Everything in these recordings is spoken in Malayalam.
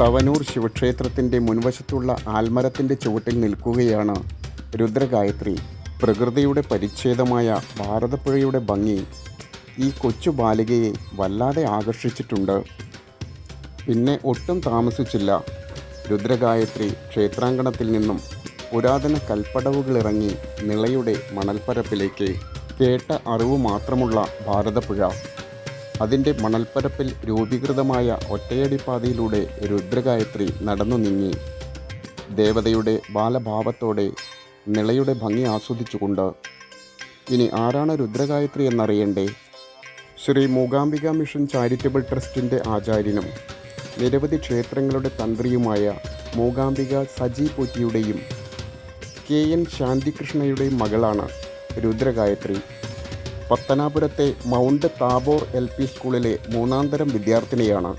തവനൂർ ശിവക്ഷേത്രത്തിന്റെ മുൻവശത്തുള്ള ആൽമരത്തിന്റെ ചുവട്ടിൽ നിൽക്കുകയാണ് രുദ്രഗായത്രി. പ്രകൃതിയുടെ പരിച്ഛേദമായ ഭാരതപ്പുഴയുടെ ഭംഗി ഈ കൊച്ചു ബാലികയെ വല്ലാതെ ആകർഷിച്ചിട്ടുണ്ട്. പിന്നെ ഒട്ടും താമസിച്ചില്ല. രുദ്രഗായത്രി ക്ഷേത്രാങ്കണത്തിൽ നിന്നും പുരാതന കൽപ്പടവുകളിറങ്ങി നിളയുടെ മണൽപ്പരപ്പിലേക്ക് കേട്ട അറിവ് മാത്രമുള്ള ഭാരതപ്പുഴ. അതിന്റെ മണൽപ്പരപ്പിൽ രൂപീകൃതമായ ഒറ്റയടിപ്പാതയിലൂടെ രുദ്രഗായത്രി നടന്നു നീങ്ങി. ദേവതയുടെ ബാലഭാവത്തോടെ നിളയുടെ ഭംഗി ആസ്വദിച്ചുകൊണ്ട് ഇനി ആരാണ് രുദ്രഗായത്രി എന്നറിയണ്ടേ? ശ്രീ മൂകാംബിക മിഷൻ ചാരിറ്റബിൾ ട്രസ്റ്റിന്റെ ആചാര്യനും നിരവധി ക്ഷേത്രങ്ങളുടെ തന്ത്രിയുമായ മൂകാംബിക സജി പോറ്റിയുടെയും കെ. എൻ. ശാന്തികൃഷ്ണയുടെയും മകളാണ് രുദ്രഗായത്രി. പത്തനാപുരത്തെ മൗണ്ട് താബോർ എൽ പി സ്കൂളിലെ മൂന്നാം തരം വിദ്യാർത്ഥിനിയാണ്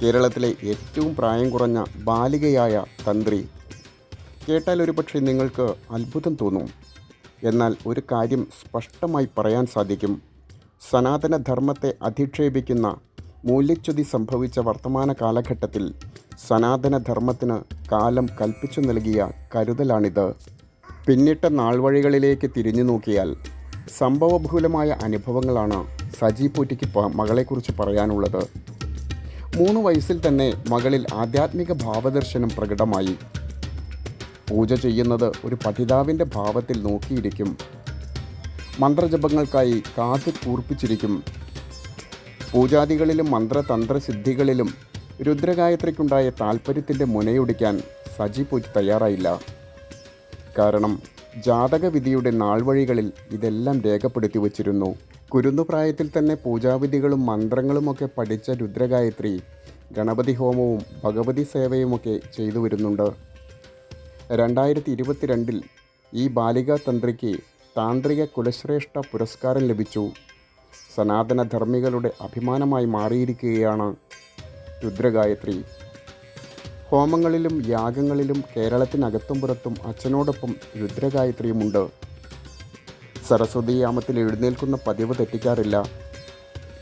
കേരളത്തിലെ ഏറ്റവും പ്രായം കുറഞ്ഞ ബാലികയായ തന്ത്രി. കേട്ടാൽ ഒരുപക്ഷെ നിങ്ങൾക്ക് അത്ഭുതം തോന്നും. എന്നാൽ ഒരു കാര്യം സ്പഷ്ടമായി പറയാൻ സാധിക്കും. സനാതനധർമ്മത്തെ അധിക്ഷേപിക്കുന്ന മൂല്യച്യുതി സംഭവിച്ച വർത്തമാന കാലഘട്ടത്തിൽ സനാതനധർമ്മത്തിന് കാലം കൽപ്പിച്ചു നൽകിയ കരുതലാണിത്. പിന്നിട്ട നാൾവഴികളിലേക്ക് തിരിഞ്ഞു നോക്കിയാൽ സംഭവബഹുലമായ അനുഭവങ്ങളാണ് സജി പൂറ്റിക്ക് മകളെക്കുറിച്ച് പറയാനുള്ളത്. മൂന്ന് വയസ്സിൽ തന്നെ മകളിൽ ആധ്യാത്മിക ഭാവദർശനം പ്രകടമായി. പൂജ ചെയ്യുന്നത് ഒരു പഠിതാവിന്റെ ഭാവത്തിൽ നോക്കിയിരിക്കും. മന്ത്രജപങ്ങൾക്കായി കാത്തു കൂർപ്പിച്ചിരിക്കും. പൂജാദികളിലും മന്ത്രതന്ത്ര സിദ്ധികളിലും രുദ്രഗായത്രിക്കുണ്ടായ താൽപ്പര്യത്തിന്റെ മുനയൊടിക്കാൻ സജി പൂറ്റി തയ്യാറായില്ല. കാരണം ജാതകവിധിയുടെ നാൾവഴികളിൽ ഇതെല്ലാം രേഖപ്പെടുത്തി വച്ചിരുന്നു. കുരുന്നുപ്രായത്തിൽ തന്നെ പൂജാവിധികളും മന്ത്രങ്ങളുമൊക്കെ പഠിച്ച രുദ്രഗായത്രി ഗണപതി ഹോമവും ഭഗവതി സേവയുമൊക്കെ ചെയ്തു വരുന്നുണ്ട്. രണ്ടായിരത്തി ഇരുപത്തിരണ്ടിൽ ഈ ബാലികാ തന്ത്രിക്ക് താന്ത്രിക കുലശ്രേഷ്ഠ പുരസ്കാരം ലഭിച്ചു. സനാതനധർമ്മികളുടെ അഭിമാനമായി മാറിയിരിക്കുകയാണ് രുദ്രഗായത്രി. ഹോമങ്ങളിലും യാഗങ്ങളിലും കേരളത്തിനകത്തും പുറത്തും അച്ഛനോടൊപ്പം രുദ്രഗായത്രിയുമുണ്ട്. സരസ്വതി യാമത്തിൽ എഴുന്നേൽക്കുന്ന പതിവ് തെറ്റിക്കാറില്ല.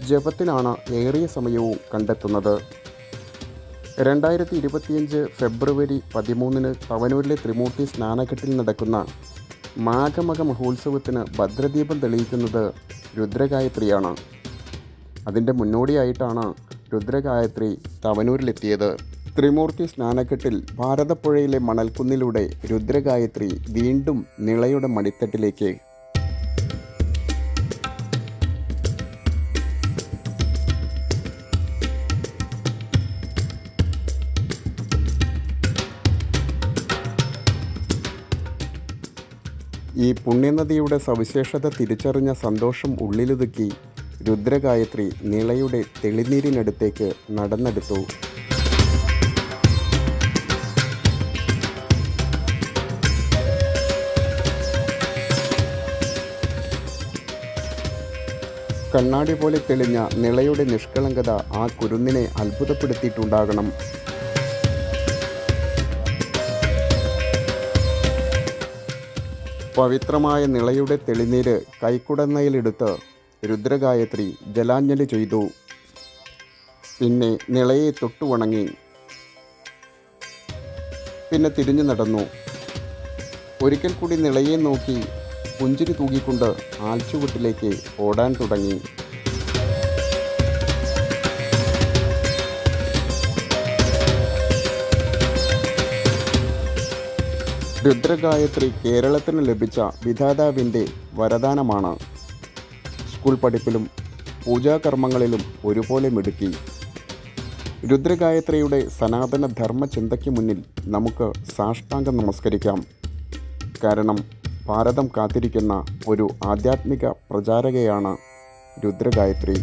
ജപത്തിനാണ് ഏറിയ സമയവും കണ്ടെത്തുന്നത്. രണ്ടായിരത്തി ഇരുപത്തിയഞ്ച് ഫെബ്രുവരി പതിമൂന്നിന് തവനൂരിലെ ത്രിമൂർത്തി സ്നാനഘട്ടിൽ നടക്കുന്ന മാഘമക മഹോത്സവത്തിന് ഭദ്രദീപം തെളിയിക്കുന്നത് രുദ്രഗായത്രിയാണ്. അതിന്റെ മുന്നോടിയായിട്ടാണ് രുദ്രഗായത്രി തവനൂരിലെത്തിയത്. ത്രിമൂർത്തി സ്നാനഘട്ടിൽ ഭാരതപ്പുഴയിലെ മണൽക്കുന്നിലൂടെ രുദ്രഗായത്രി വീണ്ടും നിളയുടെ മടിത്തട്ടിലേക്ക് ഈ പുണ്യനദിയുടെ സവിശേഷത തിരിച്ചറിഞ്ഞ സന്തോഷം ഉള്ളിലൊതുക്കി രുദ്രഗായത്രി നിളയുടെ തെളിനീരിനടുത്തേക്ക് നടന്നെടുത്തു. കണ്ണാടി പോലെ തെളിഞ്ഞ നിളയുടെ നിഷ്കളങ്കത ആ കുരുന്നിനെ അത്ഭുതപ്പെടുത്തിയിട്ടുണ്ടാകണം. പവിത്രമായ നിളയുടെ തെളിനീര് കൈക്കുടന്നയിലെടുത്ത് രുദ്രഗായത്രി ജലാഞ്ജലി ചെയ്തു. പിന്നെ നിളയെ തൊട്ടുവണങ്ങി. പിന്നെ തിരിഞ്ഞു നടന്നു. ഒരിക്കൽ കൂടി നിളയെ നോക്കി പുഞ്ചിരി തൂകിക്കൊണ്ട് ആൽച്ചുവട്ടിലേക്ക് ഓടാൻ തുടങ്ങി. രുദ്രഗായത്രി കേരളത്തിന് ലഭിച്ച വിധാതാവിന്റെ വരദാനമാണ്. സ്കൂൾ പഠിപ്പിലും പൂജാകർമ്മങ്ങളിലും ഒരുപോലെ മിടുക്കി. രുദ്രഗായത്രിയുടെ സനാതന ധർമ്മചിന്തയ്ക്ക് മുന്നിൽ നമുക്ക് സാഷ്ടാംഗം നമസ്കരിക്കാം. കാരണം ഭാരതം കാത്തിരിക്കുന്ന ഒരു ആധ്യാത്മിക പ്രചാരകയാണ് രുദ്രഗായത്രി.